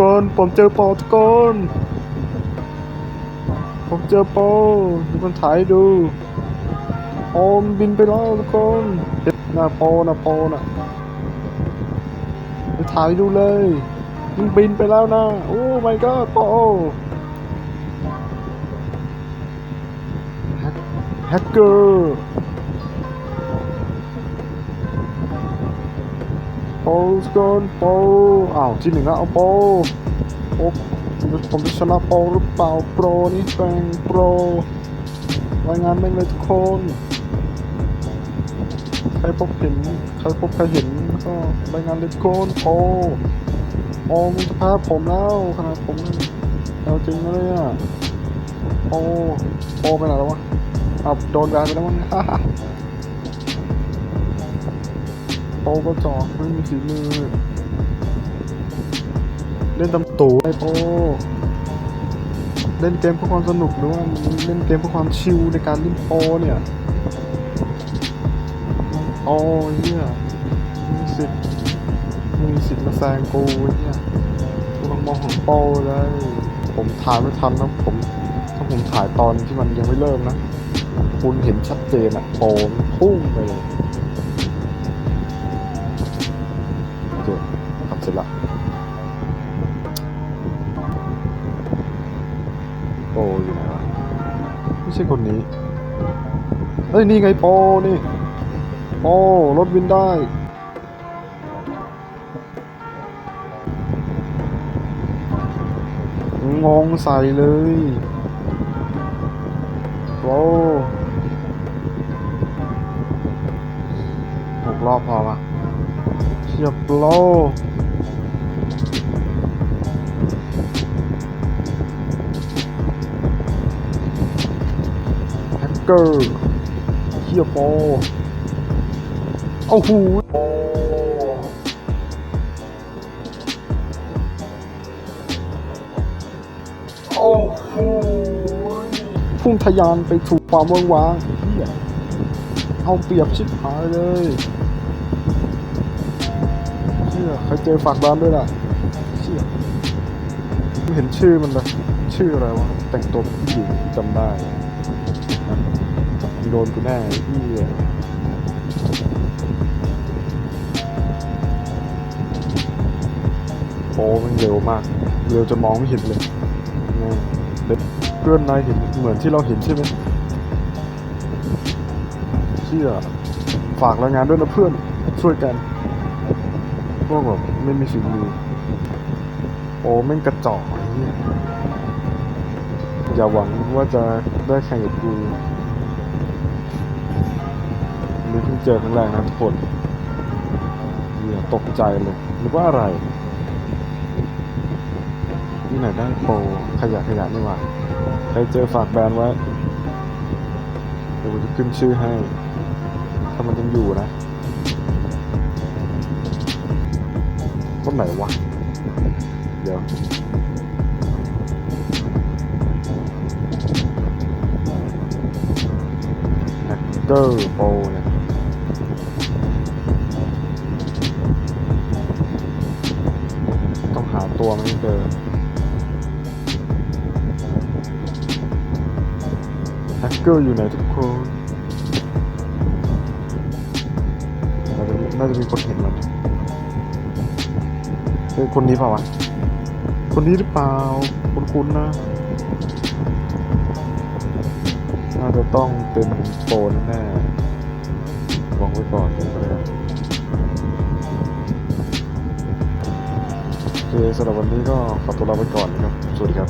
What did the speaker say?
กคนผมเจอปอทุกคนผมเจอปอทุกคนถ่ายดูโอมบินไปแล้วทุกคนเห็นหน้าปอนะปอนะไปถ่ายดูเลยมันบินไปแล้วนะโอ้ my god ปอแฮกแฮกเกอร์ ปสกอนโปอ้าวที่หนึ่งแล้วเอาโปโอ้ผมจะชนะโปหรือเปล่าโปรนี่แปลงโปรรายงานแม่งเลยทุกคนใครพบเห็นใครพบใครเห็นก็รายงานเลยทุกคนโปโปมึงจะพาผมแล้วขนาดผมเอาจริงเลยอะโปโปไปไหนแล้ววะอ้าวโดนแบนไปแล้วมั้ง ปก็จอกไม่มีฝีมือ เล่นตำตูไอโปเล่นเกมเพื่อความสนุกหรือว่าเล่นเกมเพื่อความชิลในการเล่นโปเนี่ยโอ้เหี้ยมีสิทธิ์มีสิทธิ์มาแซงกูเนี่ยกูต้องมองของโปเลยผมถ่ายไม่ทันนะผมถ้าผมถ่ายตอนที่มันยังไม่เริ่มนะ คุณเห็นชัดเจนอะโปพุ่งไปเลย ร็จละโปอยู่ไหนวะไม่ใช่คนนี้เฮ้ย นี่ไงโปนี่โปรถวินได้งงใส่เลยโปหกรอบพอปะเชียบโล เกอร์เชียบโปโอ้โหโอ้โหพุ่งทะยานไปถูกความเมืองว้างเฮียเอาเปรียบชิบหายเลยเชื่อเคยเจอฝากร้านด้วยล่ะเชื่อไม่เห็นชื่อมันเลยชื่ออะไรวะ แต่งตัวเป็นผู้หญิงจำได้ โดนกูแน่พี่โอ้มันเร็วมาก เร็วจะมองไม่เห็นเลยเด็กเพื่อนนายเห็นเหมือนที่เราเห็นใช่ไหมเชื่อฝากรายงานด้วยนะเพื่อน ช่วยกัน พวกแบบไม่มีฝีมือโอ้แม่งกระจอกไอ้เหี้ย อย่าหวังว่าจะได้แข่งกับกูนี่เพิ่งเจอครั้งแรกนะทุกคนเหี้ยตกใจเลยหรือว่าอะไรนี่ไหนได้โปรขยะขยะนี่หว่าใครเจอฝากแบรนด์ไว้เดี๋ยวกูจะขึ้นชื่อให้ ถ้ามันยังอยู่นะคนไหนวะ เดี๋ยว เกอร์โปเนี่ยต้องหาตัวมันเจอแฮกเกอร์อยู่ไหนทุกคนน่าจะน่าจะมีคนเห็นมันเป็นคนนี้เปล่าวะคนนี้หรือเปล่า คุณคุณนะ จะต้องเป็นโซนแน่วางไว้ก่อนเลยโอเคสำหรับวันนี้ก็ขอตัวลาไปก่อนนะครับ สวัสดีครับ